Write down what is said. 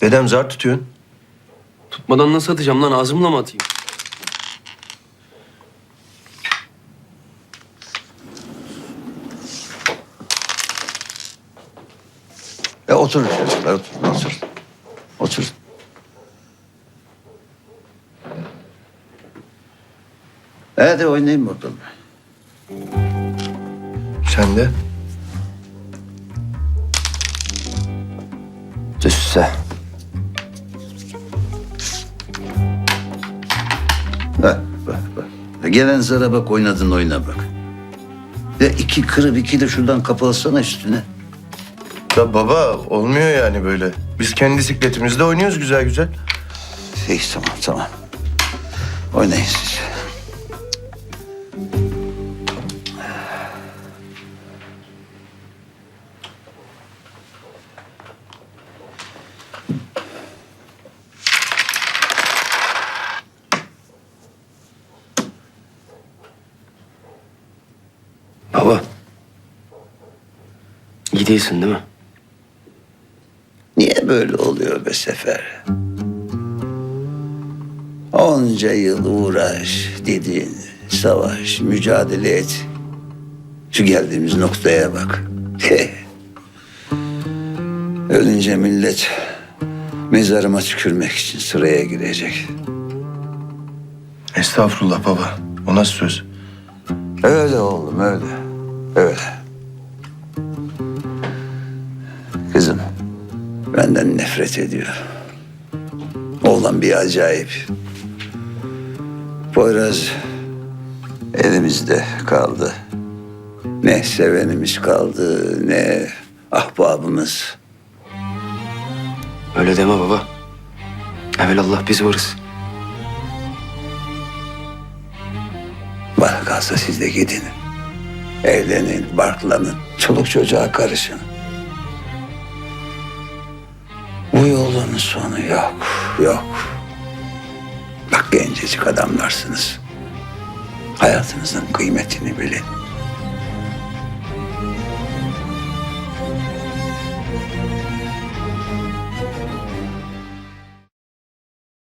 Dedem zar tutuyorsun. Tutmadan nasıl atacağım lan? Ağzımla mı atayım? E oturun çocuklar oturun oturun. Oturun. Hadi oynayın bakalım. Sen de. Düşse. Bak bak bak. Gelen zara bak oynadın oyuna bak. Ya iki kırıp iki de şuradan kapalsana üstüne. Ya baba olmuyor yani böyle. Biz kendi sikletimizde oynuyoruz güzel güzel. İyi tamam tamam. Oynayın siz. Baba. İyi değilsin değil mi? Niye böyle oluyor be Sefer? Onca yıl uğraş, didin, savaş, mücadele et. Şu geldiğimiz noktaya bak. Ölünce millet mezarıma tükürmek için sıraya girecek. Estağfurullah baba. O nasıl söz? Öyle oğlum öyle. Öyle. Kızım benden nefret ediyor. Oğlan bir acayip. Poyraz elimizde kaldı. Ne sevenimiz kaldı ne ahbabımız. Öyle deme baba. Evelallah biz varız. Bana kalsa siz de gidin. Evlenin, barklanın, çoluk çocuğa karışın. Bu yolun sonu yok, yok. Bak gencecik adamlarsınız. Hayatınızın kıymetini bilin.